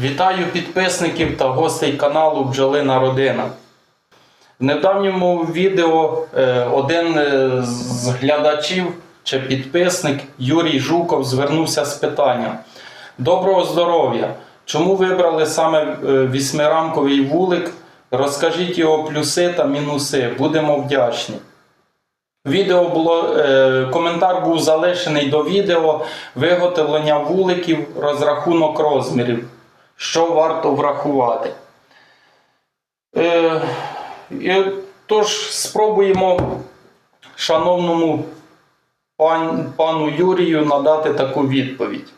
Вітаю підписників та гостей каналу Бджолина Родина. В недавньому відео е, один е, з глядачів чи підписник Юрій Жуков звернувся з питанням: Доброго здоров'я! Чому вибрали саме е, вісьмирамковий вулик? Розкажіть його плюси та мінуси. Будемо вдячні. Відео було, е, коментар був залишений до відео виготовлення вуликів, розрахунок розмірів. Що варто врахувати? Е, і, тож спробуємо шановному пан, пану Юрію надати таку відповідь.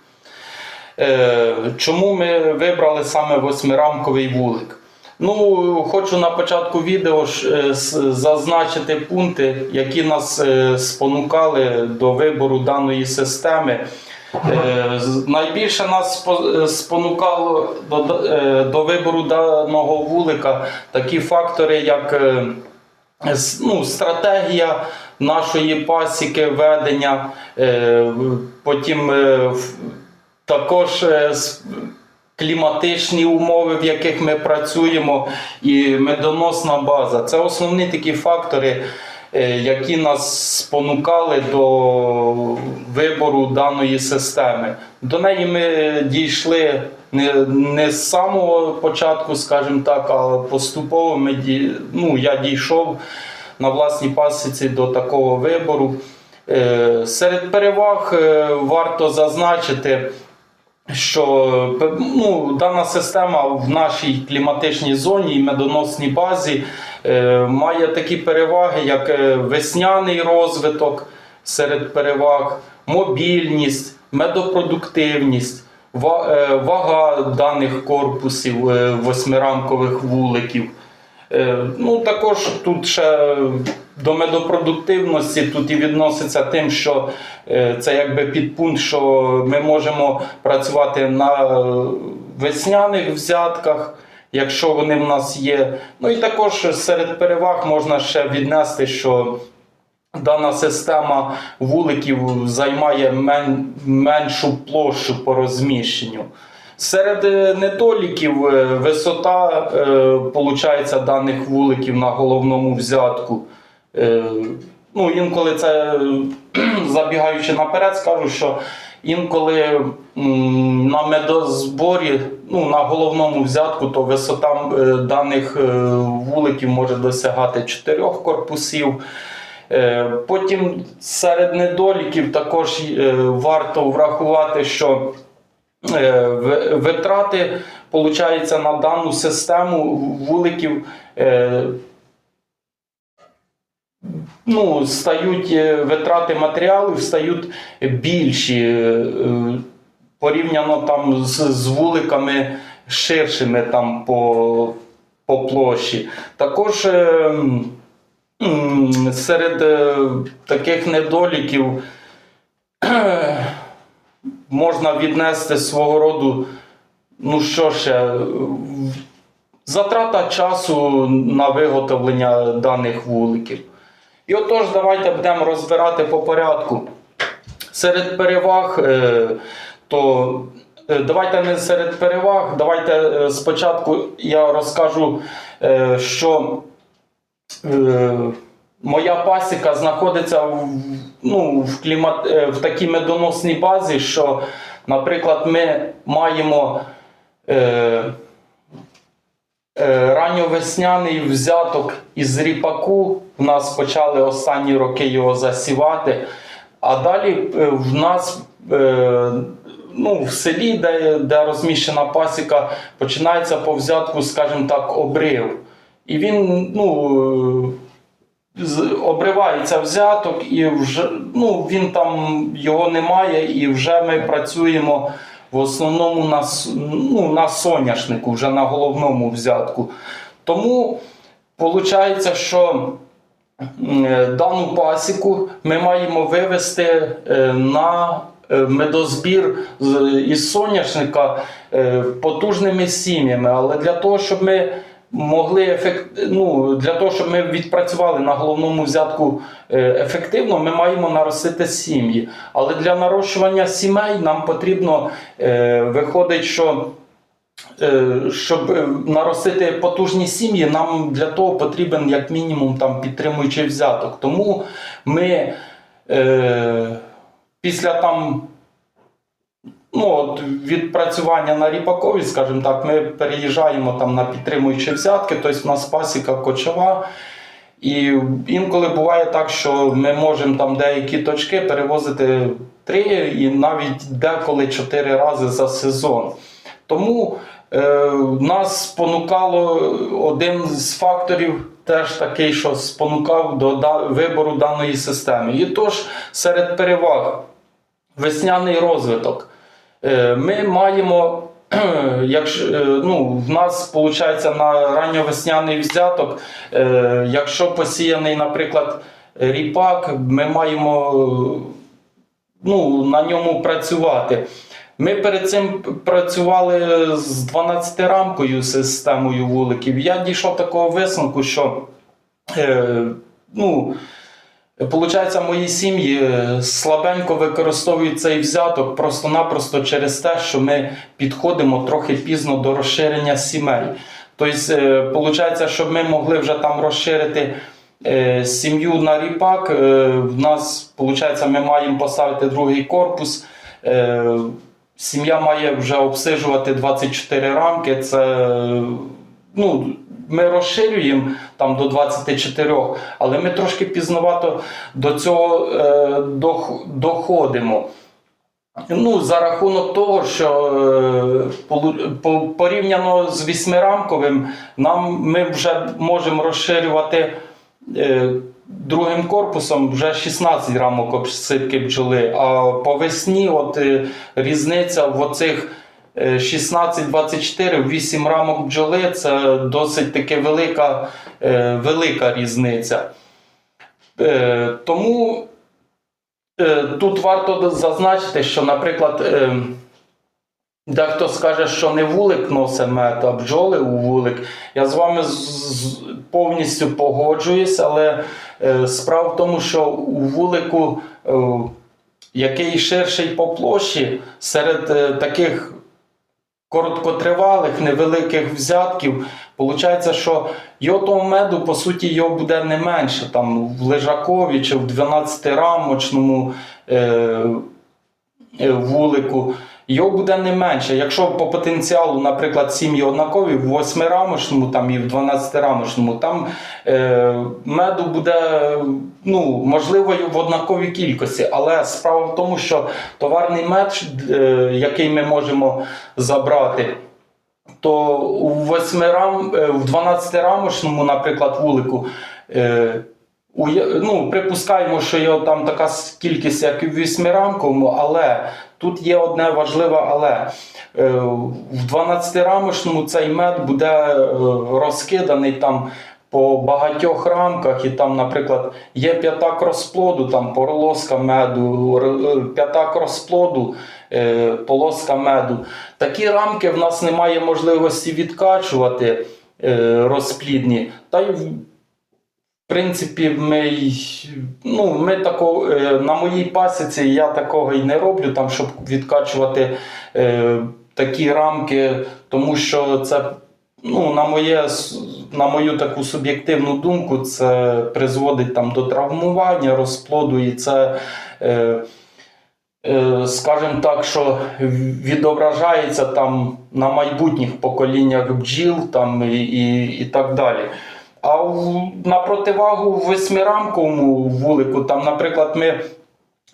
Е, чому ми вибрали саме восьмирамковий вулик? Ну, хочу на початку відео е, зазначити пункти, які нас е, спонукали до вибору даної системи. Е, Найбільше нас е, спонукало до, е, до вибору даного вулика такі фактори, як ну, стратегія нашої пасіки ведення, потім також кліматичні умови, в яких ми працюємо, і медоносна база. Це основні такі фактори, які нас спонукали до вибору даної системи. До неї ми дійшли не, не з самого початку, скажімо так, а поступово ми ну, я дійшов на власній пасіці до такого вибору. Е, Серед переваг е, варто зазначити, що ну, дана система в нашій кліматичній зоні і медоносній базі е, має такі переваги, як е, весняний розвиток серед переваг, мобільність, медопродуктивність, е, вага даних корпусів е, восьмирамкових вуликів. Е, Ну, також тут ще до медопродуктивності тут і відноситься тим, що е, це якби підпункт, що ми можемо працювати на е, весняних взятках, якщо вони в нас є. Ну і також серед переваг можна ще віднести, що Дана система вуликів займає мен, меншу площу по розміщенню. Серед е, недоліків е, висота е, даних вуликів на головному взятку. Е, ну, інколи це, забігаючи наперед, скажу, що інколи на медозборі, ну, на головному взятку, то висота е, даних е, вуликів може досягати 4 корпусів. Е, Потім серед недоліків також варто врахувати, що витрати получається на дану систему вуликів. Ну, стають витрати матеріалів стають більші порівняно там з, з вуликами ширшими там по, по площі. Також е, серед е, таких недоліків можна віднести свого роду, ну що ще, затрата часу на виготовлення даних вуликів. І отож, давайте будемо розбирати по порядку. Серед переваг, е, то е, давайте не серед переваг, давайте е, спочатку я розкажу, е, що моя пасіка знаходиться в, ну, в, клімат, в такій медоносній базі, що, наприклад, ми маємо ранньовесняний взяток із ріпаку. У нас почали останні роки його засівати. А далі в нас ну, в селі, де, де розміщена пасіка, починається по взятку, скажімо так, обрив. І він ну, е, обривається взяток, і вже ну, він там його немає, і вже ми працюємо в основному на, ну, на соняшнику, вже на головному взятку. Тому виходить, що е, дану пасіку ми маємо вивести е, на медозбір із соняшника е, потужними сім'ями. Але для того, щоб ми могли ефект... ну, для того, щоб ми відпрацювали на головному взятку е, ефективно, ми маємо наростити сім'ї. Але для нарощування сімей нам потрібно, е, виходить, що е, щоб е, наростити потужні сім'ї, нам для того потрібен як мінімум там підтримуючий взяток. Тому ми е, після там ну, от, відпрацювання на ріпакові, скажімо так, ми переїжджаємо там на підтримуючі взятки, тобто в нас пасіка кочова. І інколи буває так, що ми можемо там деякі точки перевозити три і навіть деколи чотири рази за сезон. Тому е, нас спонукало один з факторів, теж такий, що спонукав до вибору даної системи. І тож серед переваг весняний розвиток. Е, Ми маємо, якщо е, ну, в нас виходить на ранньовесняний взяток, е, якщо посіяний, наприклад, ріпак, ми маємо ну, на ньому працювати. Ми перед цим працювали з 12-рамкою системою вуликів. Я дійшов такого висновку, що е, ну, Получається, мої сім'ї е, слабенько використовують цей взяток просто-напросто через те, що ми підходимо трохи пізно до розширення сімей. Тобто, виходить, щоб ми могли вже там розширити е, сім'ю на ріпак, е, в нас, виходить, ми маємо поставити другий корпус. Е, Сім'я має вже обсижувати 24 рамки. Це е, ну, ми розширюємо там до 24, але ми трошки пізновато до цього е, доходимо. Ну, за рахунок того, що е, порівняно з вісьмирамковим, нам ми вже можемо розширювати е, другим корпусом вже 16 рамок обсипки бджоли. А по весні от, е, різниця в оцих е, 16-24, 8 рамок бджоли це досить таки велика, е, велика різниця. Е, Тому Е, Тут варто зазначити, що, наприклад, е, дехто скаже, що не вулик носить мед, а бджоли у вулик. Я з вами повністю погоджуюсь, але е, справа в тому, що у вулику, е, який ширший по площі, серед е, таких короткотривалих, невеликих взятків, Получається, що його того меду, по суті, його буде не менше там в лежакові чи в 12-рамочному е, е, вулику. Його буде не менше. Якщо по потенціалу, наприклад, сім'ї однакові, в 8-рамочному там, і в 12-рамочному, там е, меду буде ну, можливо в однаковій кількості. Але справа в тому, що товарний мед, е, який ми можемо забрати, то у 8 рам, е, в 12-рамочному, наприклад, вулику. е, Ну, припускаємо, що його там така кількість, як і в вісьмирамковому, але тут є одне важливе але. Е, В 12-рамочному цей мед буде е, розкиданий там по багатьох рамках, і там, наприклад, є п'ятак розплоду, там полоска меду, е, п'ятак розплоду, полоска меду. Такі рамки в нас немає можливості відкачувати розплідні. Та й принципі, ми, ну, ми тако, е, на моїй пасіці я такого і не роблю, там, щоб відкачувати е, такі рамки, тому що це, ну, на, моє, на мою таку суб'єктивну думку, це призводить там, до травмування, розплоду, і це, е, е, скажімо так, що відображається там на майбутніх поколіннях бджіл там, і, і, і так далі. А в, на противагу восьмирамковому вулику, там, наприклад, ми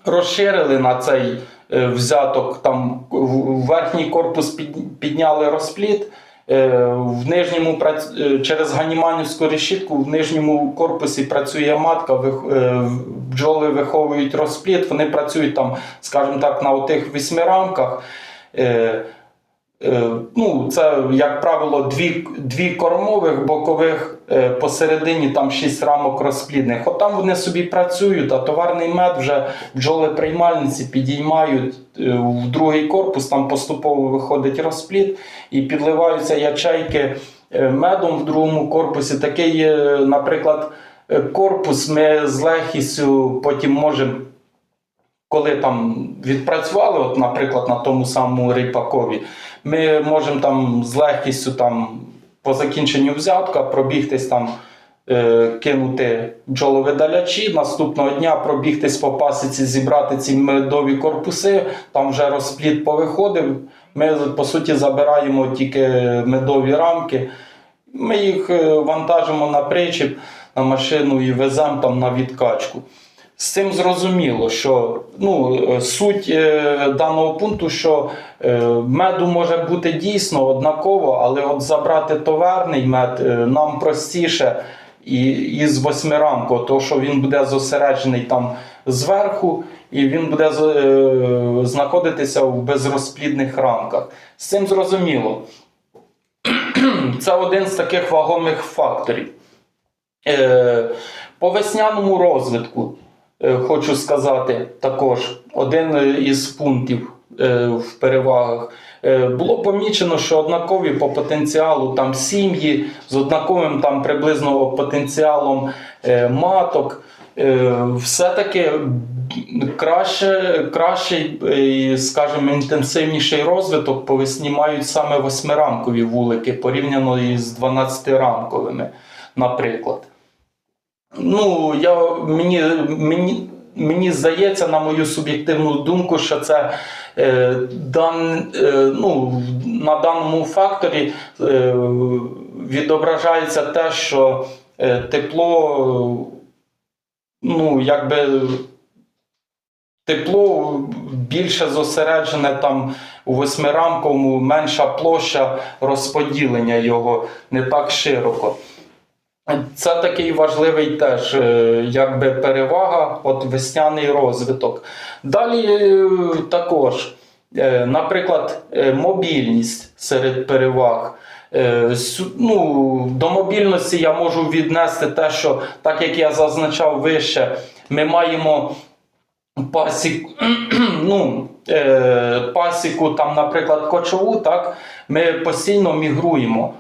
розширили на цей е, взяток, там в- верхній корпус під, підняли розпліт. е, В нижньому прац- е, через ганіманівську решітку в нижньому корпусі працює матка, вих- е, бджоли виховують розпліт, вони працюють там, скажімо так, на отих восьмирамках. Е, Ну, це, як правило, дві, дві кормових бокових е, посередині там шість рамок розплідних. От там вони собі працюють, а товарний мед вже бджоли приймальниці підіймають е, в другий корпус, там поступово виходить розплід і підливаються ячейки е, медом в другому корпусі. Такий, е, наприклад, е, корпус ми з легкістю потім можемо коли там відпрацювали, от, наприклад, на тому самому ріпакові, ми можемо там з легкістю там, по закінченню взятка пробігтись там, е, кинути бджоловидалячі, наступного дня пробігтись по пасіці, зібрати ці медові корпуси, там вже розплід повиходив. Ми, по суті, забираємо тільки медові рамки. Ми їх е, вантажимо на причіп, на машину і веземо там на відкачку. З цим зрозуміло, що ну, е, суть е, даного пункту, що е, меду може бути дійсно однаково, але от забрати товарний мед е, нам простіше і, із восьмирамку, тому що він буде зосереджений там зверху, і він буде е, знаходитися в безрозплідних рамках. З цим зрозуміло. Це один з таких вагомих факторів. Е, По весняному розвитку хочу сказати також один е, із пунктів е, в перевагах. Е, Було помічено, що однакові по потенціалу там сім'ї з однаковим там приблизно потенціалом е, маток. Е, Все-таки краще, кращий, е, скажімо, інтенсивніший розвиток по весні мають саме восьмирамкові вулики порівняно із 12-рамковими, наприклад. Ну, я, мені, мені, мені здається, на мою суб'єктивну думку, що це е, дан, е, ну, на даному факторі е, відображається те, що е, тепло, ну, якби тепло більше зосереджене там у восьмирамковому, менша площа розподілення його не так широко. Це такий важливий теж е, якби перевага, от весняний розвиток. Далі е, також, е, наприклад, мобільність серед переваг. Ну, до мобільності я можу віднести те, що так як я зазначав вище, ми маємо пасік, ну, пасіку, там, наприклад, кочову, так, ми постійно мігруємо.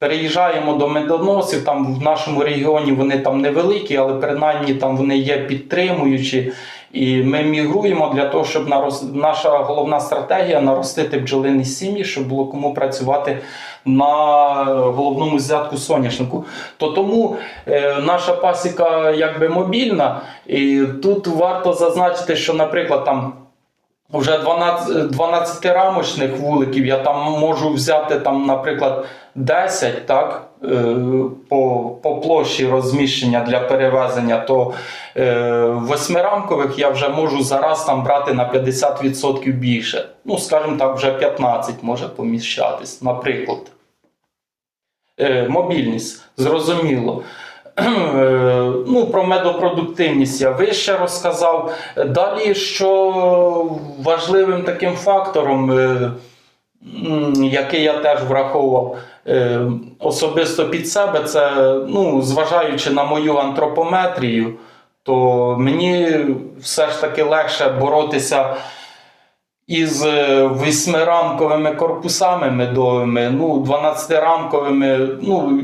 Переїжджаємо до медоносів, там в нашому регіоні вони там невеликі, але принаймні там вони є підтримуючі. І ми мігруємо для того, щоб нарос... наша головна стратегія наростити бджолині сім'ї, щоб було кому працювати на головному взятку соняшнику. То тому е, наша пасіка якби мобільна, і тут варто зазначити, що, наприклад, там вже 12, 12 рамочних вуликів я там можу взяти, там, наприклад, 10 так, е, по, по площі розміщення для перевезення, то е, восьмирамкових я вже можу зараз там брати на 50% більше. Ну, скажімо так, вже 15 може поміщатись, наприклад. Е, мобільність, зрозуміло. Е, Ну, про медопродуктивність я вище розказав. Далі, що важливим таким фактором, е, який я теж враховував е, особисто під себе, це ну, зважаючи на мою антропометрію, то мені все ж таки легше боротися із восьмирамковими корпусами медовими, ну, 12-рамковими. Ну,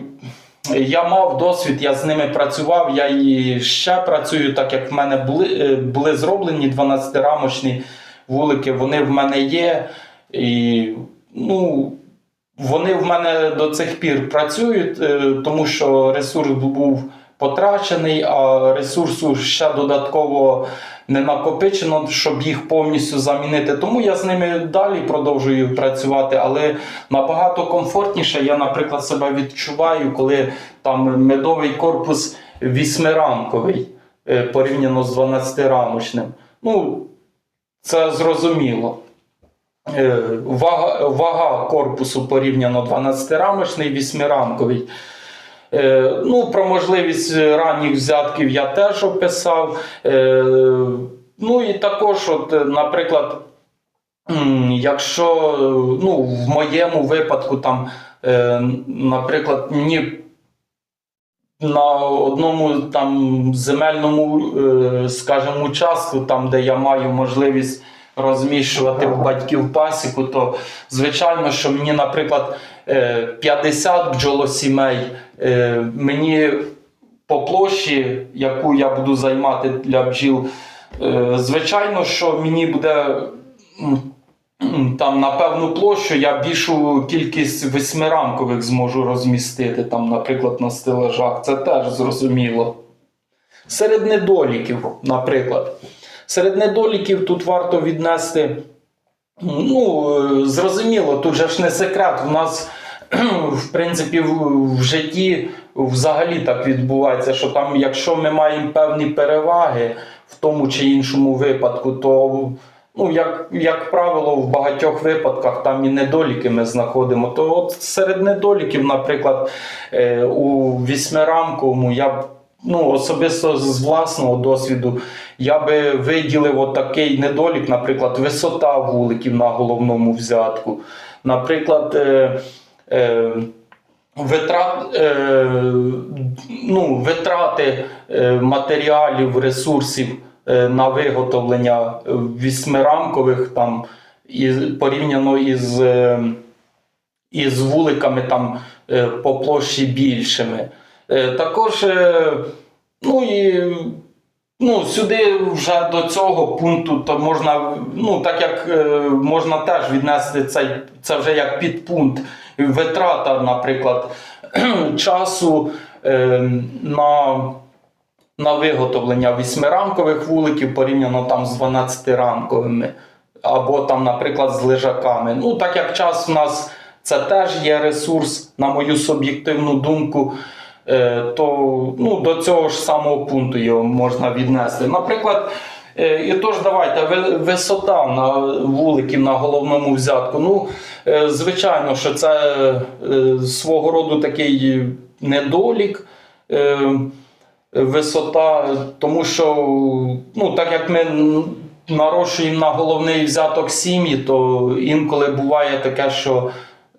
я мав досвід, я з ними працював, я і ще працюю, так як в мене були, е, були зроблені 12-рамочні вулики, вони в мене є. І, ну, вони в мене до цих пір працюють, е, тому що ресурс був потрачений, а ресурсу ще додатково не накопичено, щоб їх повністю замінити. Тому я з ними далі продовжую працювати, але набагато комфортніше я, наприклад, себе відчуваю, коли там медовий корпус вісьмирамковий е, порівняно з 12-рамочним. Ну, це зрозуміло. Е, Вага, вага корпусу порівняно 12-рамочний, 8-рамковий. Е, Ну, про можливість ранніх взятків я теж описав. Е, Ну і також, от, е, наприклад, якщо ну, в моєму випадку, там, наприклад, мені на одному там земельному, скажімо, участку, там, де я маю можливість розміщувати в батьків пасіку, то звичайно, що мені, наприклад, е, 50 бджолосімей, е, мені по площі, яку я буду займати для бджіл, Е, Звичайно, що мені буде там на певну площу я більшу кількість восьмирамкових зможу розмістити, там, наприклад, на стелажах. Це теж зрозуміло. Серед недоліків, наприклад. Серед недоліків тут варто віднести. Ну, е, зрозуміло, тут же ж не секрет. У нас, в принципі, в, житті взагалі так відбувається, що там, якщо ми маємо певні переваги в тому чи іншому випадку, то, ну, як, як правило, в багатьох випадках там і недоліки ми знаходимо. То от серед недоліків, наприклад, е, у вісьмирамковому я б ну, особисто з власного досвіду, я би виділив отакий недолік, наприклад, висота вуликів на головному взятку. Наприклад, е, е, витрат, е, ну, витрати е, матеріалів, ресурсів е, на виготовлення вісьмирамкових там, і, порівняно із, е, із вуликами там, по площі більшими. Е, Також, е, ну і ну, сюди вже до цього пункту, то можна, ну так як е, можна теж віднести цей, це вже як підпункт витрата, наприклад, часу на, на виготовлення восьмирамкових вуликів порівняно там з 12-рамковими. Або там, наприклад, з лежаками. Ну, так як час у нас це теж є ресурс, на мою суб'єктивну думку, то ну, до цього ж самого пункту його можна віднести. Наприклад, е, і тож давайте висота на вуликів на головному взятку. Ну, е, звичайно, що це е, свого роду такий недолік. е, Висота, тому що, ну, так як ми нарощуємо на головний взяток сім'ї, то інколи буває таке, що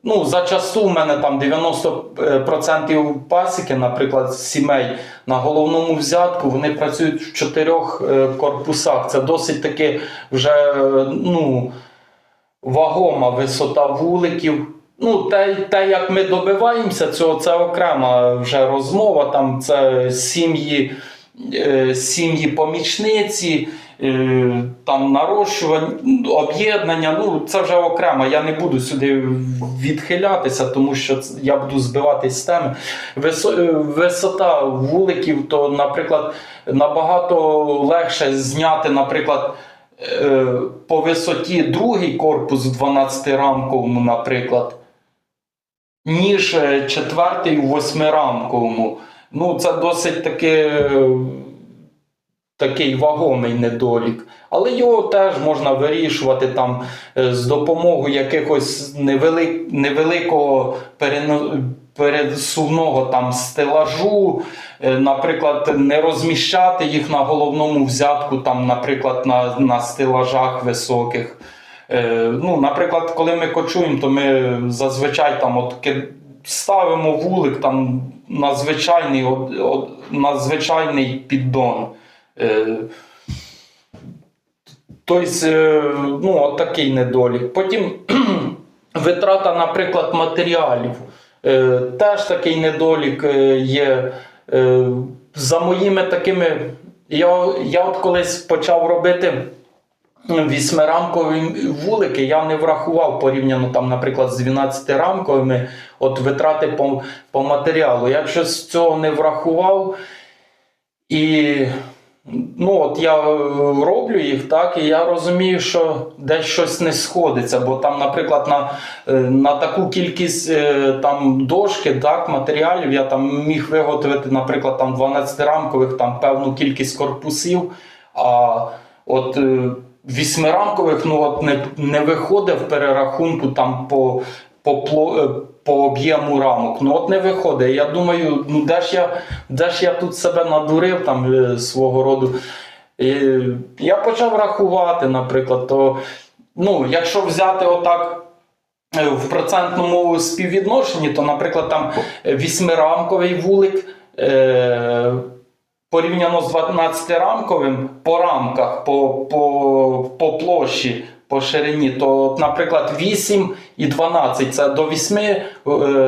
ну, зачасту в мене там 90% пасіки, наприклад, сімей на головному взятку, вони працюють в чотирьох е, корпусах. Це досить таки вже е, ну, вагома висота вуликів. Ну, те, те, як ми добиваємося цього, це окрема вже розмова. Там це сім'ї, сім'ї помічниці, е, там нарощування, ну, об'єднання. Ну, це вже окремо. Я не буду сюди відхилятися, тому що я буду збивати з теми. Е, висота вуликів, то, наприклад, набагато легше зняти, наприклад. е, По висоті другий корпус в 12-рамковому, наприклад, ніж е, четвертий у восьмирамковому. Ну, це досить таки такий вагомий недолік. Але його теж можна вирішувати там е, з допомогою якихось невели... невеликого пересувного там стелажу, Е, наприклад, не розміщати їх на головному взятку, там, наприклад, на, на стелажах високих. Е, ну, наприклад, коли ми кочуємо, то ми зазвичай там от ставимо вулик там на звичайний, на звичайний піддон. Е, Тобто, е, ну, такий недолік. Потім витрата, наприклад, матеріалів. Е, Теж такий недолік є. За моїми такими. Я, я от колись почав робити вісьмирамкові вулики, я не врахував порівняно, там, наприклад, з 12-рамковими от витрати по, по матеріалу. Я щось цього не врахував. І ну, от я е, роблю їх, так, і я розумію, що десь щось не сходиться, бо там, наприклад, на, е, на таку кількість е, там, дошки, так, матеріалів я там міг виготовити, наприклад, там 12-рамкових там, певну кількість корпусів, а от вісьмирамкових ну, от не, не в перерахунку там по. По, е, по об'єму рамок. Ну от не виходить. Я думаю, ну де ж я, де ж я тут себе надурив там е, свого роду. І я почав рахувати, наприклад, то ну, якщо взяти отак. е, В процентному співвідношенні, то, наприклад, там вісьмирамковий вулик порівняно з 12-рамковим по рамках, по, по, по площі по ширині, то, наприклад, 8 і 12 це до 8, е,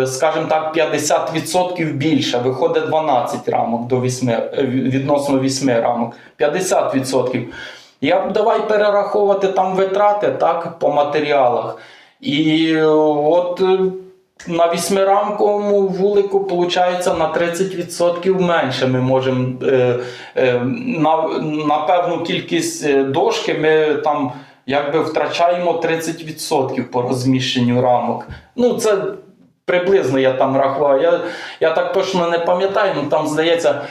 скажімо так, 50% більше. Виходить 12 рамок до 8, е, відносно 8 рамок. 50%. Я б давай перераховувати там витрати так, по матеріалах. І е, от на вісьмирамковому вулику виходить на 30% менше. Ми можемо е, е, на, на певну кількість е, дошки ми там якби втрачаємо 30% по розміщенню рамок. Ну, це приблизно я там рахував. Я, я так точно не пам'ятаю, ну там здається,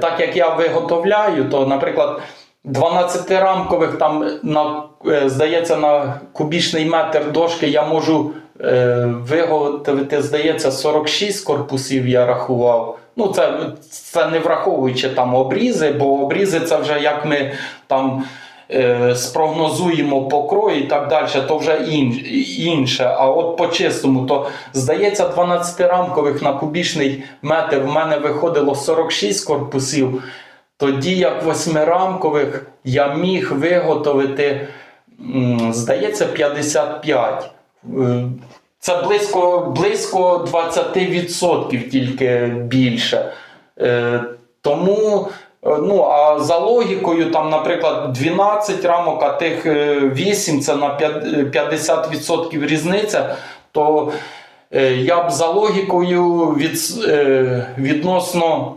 так як я виготовляю, то, наприклад, 12-рамкових там на, здається, на кубічний метр дошки я можу виготовити, здається, 46 корпусів я рахував. Ну, це, це не враховуючи там обрізи, бо обрізи це вже як ми там е, спрогнозуємо покрой і так далі, то вже ін, інше. А от по чистому, то здається, 12-рамкових на кубічний метр в мене виходило 46 корпусів. Тоді як восьмирамкових я міг виготовити, здається, 55. Е, Це близько, близько 20% тільки більше. Е, Тому, е, ну, а за логікою, там, наприклад, 12 рамок, а тих е, 8 це на е, 50% різниця, то е, я б за логікою від, е, відносно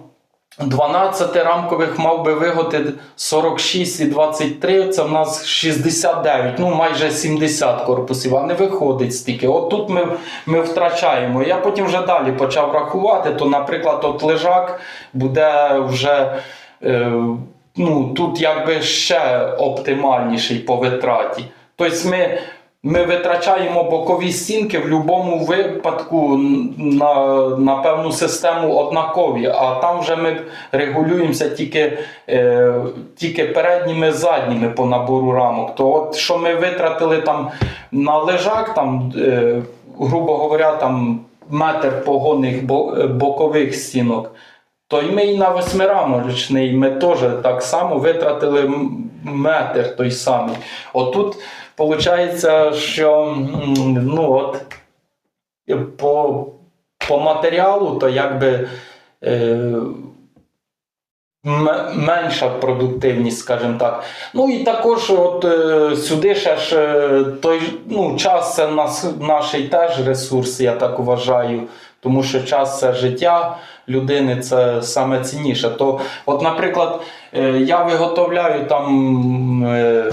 12 рамкових мав би виготовити 46 і 23, це в нас 69, ну майже 70 корпусів, а не виходить стільки. От тут ми, ми втрачаємо. Я потім вже далі почав рахувати, то, наприклад, от лежак буде вже. Е, ну, тут якби ще оптимальніший по витраті. Тобто ми, ми витрачаємо бокові стінки в будь-якому випадку на, на певну систему однакові, а там вже ми регулюємося тільки, е, тільки передніми задніми по набору рамок. То от що ми витратили там на лежак, там, е, грубо говоря, там метр погонних е, бокових стінок. То й ми і на восьмирамочний ми теж так само витратили метр той самий. Отут виходить, що ну, от, по, по матеріалу, то якби е, менша продуктивність, скажімо так. Ну і також от, е, сюди ще ж е, той ну, час це нас, наш теж ресурс, я так вважаю. Тому що час це життя людини, це саме цінніше. То, от, наприклад, е, я виготовляю там е,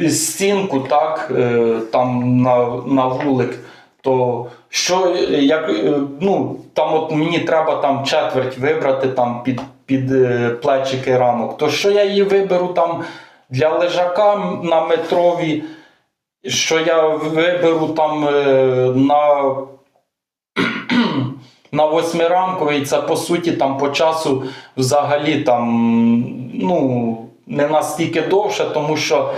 стінку, так, е, там на, на вулик, то що як, е, ну, там от мені треба там четверть вибрати там під, під е, плечики рамок, то що я її виберу там для лежака на метрові, що я виберу там на на восьмирамковий, це по суті там по часу взагалі там ну, не настільки довше, тому що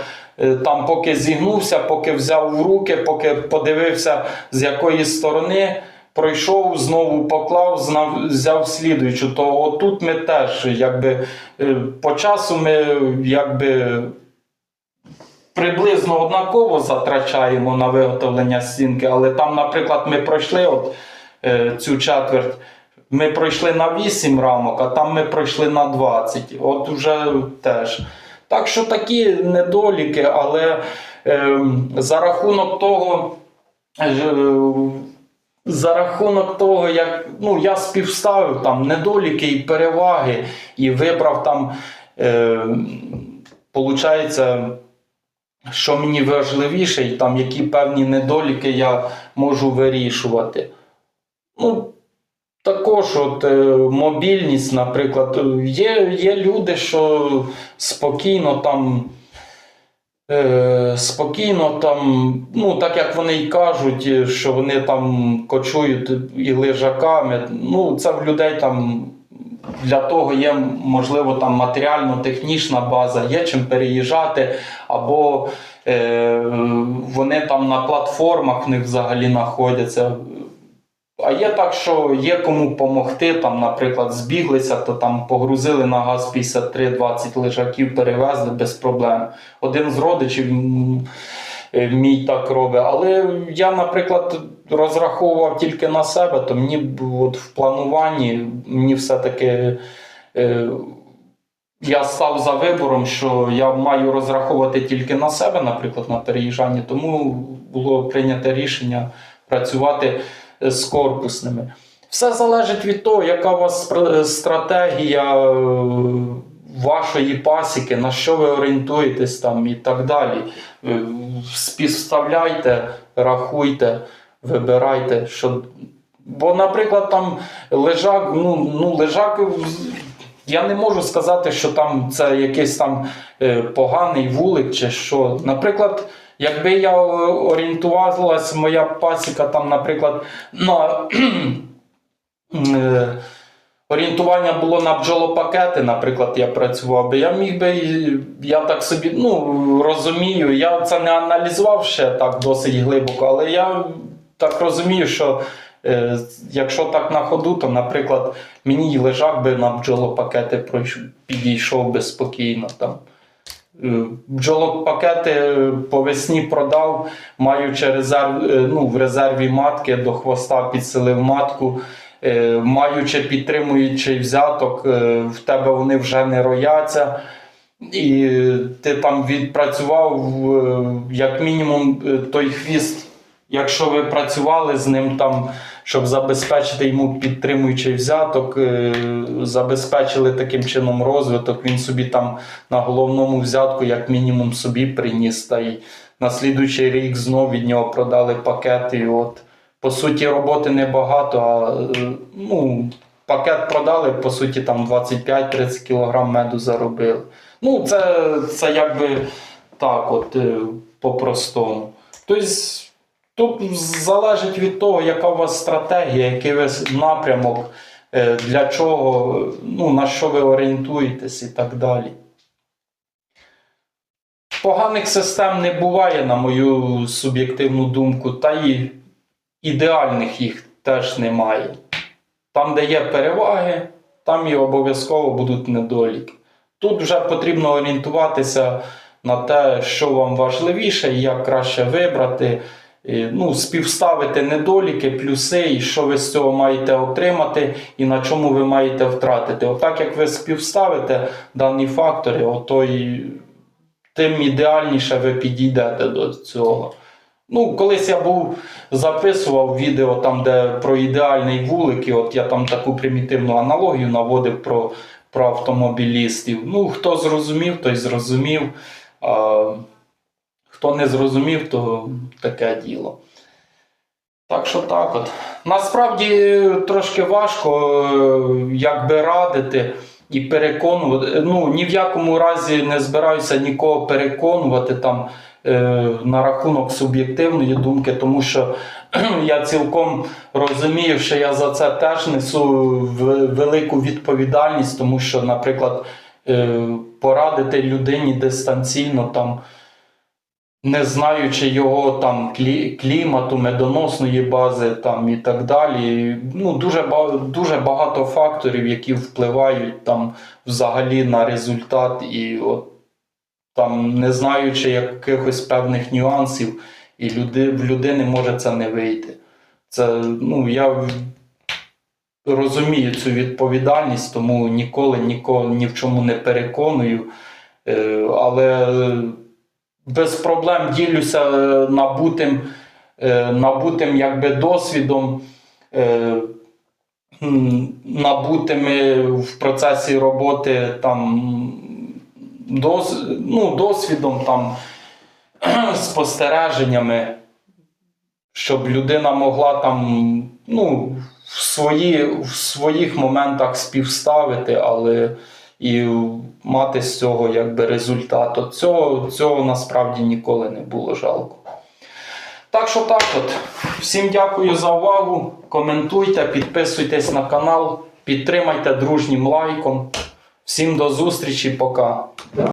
там поки зігнувся, поки взяв в руки, поки подивився з якої сторони. Пройшов, знову поклав, знав, взяв слідуючу. То отут ми теж якби е, по часу ми якби приблизно однаково затрачаємо на виготовлення стінки, але там, наприклад, ми пройшли от, е, цю четверть, ми пройшли на 8 рамок, а там ми пройшли на 20. От вже теж. Так що такі недоліки, але е, за рахунок того. е, За рахунок того, як ну, я співставив там недоліки і переваги, і вибрав там, е, що мені важливіше, і там які певні недоліки я можу вирішувати. Ну, також от, е, мобільність, наприклад, є, є люди, що спокійно там. Е, спокійно там, ну так як вони й кажуть, що вони там кочують і лежаками. Ну, це в людей там для того є, можливо, там матеріально-технічна база, є чим переїжджати, або е, вони там на платформах в них взагалі знаходяться. А є так, що є кому допомогти, там, наприклад, збіглися, то там погрузили на газ 53 20 лежаків, перевезли без проблем. Один з родичів е, мій так робить. Але я, наприклад, розраховував тільки на себе, то мені от в плануванні мені все-таки. Е, я став за вибором, що я маю розраховувати тільки на себе, наприклад, на переїжджанні, тому було прийнято рішення працювати з корпусними. Все залежить від того, яка у вас стратегія е, вашої пасіки, на що ви орієнтуєтесь там і так далі. Е, Співставляйте, рахуйте, вибирайте. Що... Бо, наприклад, там лежак, ну, ну лежак. Я не можу сказати, що там це якийсь там е, поганий вулик чи що. Наприклад, якби я е, орієнтувалась, моя пасіка там, наприклад, на е, орієнтування було на бджолопакети, наприклад, я працював би, я міг би, я так собі ну, розумію, я це не аналізував ще так досить глибоко, але я так розумію, що е, якщо так на ходу, то, наприклад, мені лежак би на бджолопакети підійшов би спокійно там. Е, Бджолопакети е, по весні продав, маючи резерв, е, ну, в резерві матки до хвоста підсилив матку, маючи підтримуючий взяток, в тебе вони вже не рояться. І ти там відпрацював як мінімум той хвіст, якщо ви працювали з ним там, щоб забезпечити йому підтримуючий взяток, е, забезпечили таким чином розвиток, він собі там на головному взятку, як мінімум, собі приніс. Та й на слідуючий рік знов від нього продали пакети. І от, по суті, роботи небагато, а е, ну, пакет продали, по суті, там 25-30 кг меду заробили. Ну, це, це якби так, от е, по-простому. Тобто, тут залежить від того, яка у вас стратегія, який ви напрямок, е, для чого, ну, на що ви орієнтуєтесь і так далі. Поганих систем не буває, на мою суб'єктивну думку, та й ідеальних їх теж немає. Там, де є переваги, там і обов'язково будуть недоліки. Тут вже потрібно орієнтуватися на те, що вам важливіше, і як краще вибрати, і, ну, співставити недоліки, плюси, і що ви з цього маєте отримати, і на чому ви маєте втратити. Отак, як ви співставите дані фактори, ото і тим ідеальніше ви підійдете до цього. Ну, колись я був записував відео там, де про ідеальний вулик, і от я там таку примітивну аналогію наводив про, про автомобілістів. Ну, хто зрозумів, той зрозумів. А хто не зрозумів, то таке діло. Так що так от. Насправді трошки важко е, якби радити і переконувати. Ну, ні в якому разі не збираюся нікого переконувати там е, на рахунок суб'єктивної думки, тому що я цілком розумію, що я за це теж несу велику відповідальність, тому що, наприклад, е, порадити людині дистанційно там не знаючи його там клімату, медоносної бази там і так далі. Ну, дуже, дуже багато факторів, які впливають там взагалі на результат, і от там не знаючи якихось певних нюансів, і люди, в людини може це не вийти. Це, ну, я розумію цю відповідальність, тому ніколи нікого ні в чому не переконую. Е, Але без проблем ділюся е, набутим, е, набутим якби досвідом, е, набутими в процесі роботи там, дос, ну, досвідом, там, спостереженнями, щоб людина могла там, ну, в, свої, в своїх моментах співставити, але і мати з цього якби результат. От цього, цього насправді ніколи не було жалко. Так що так от. Всім дякую за увагу. Коментуйте, підписуйтесь на канал, підтримайте дружнім лайком. Всім до зустрічі, пока.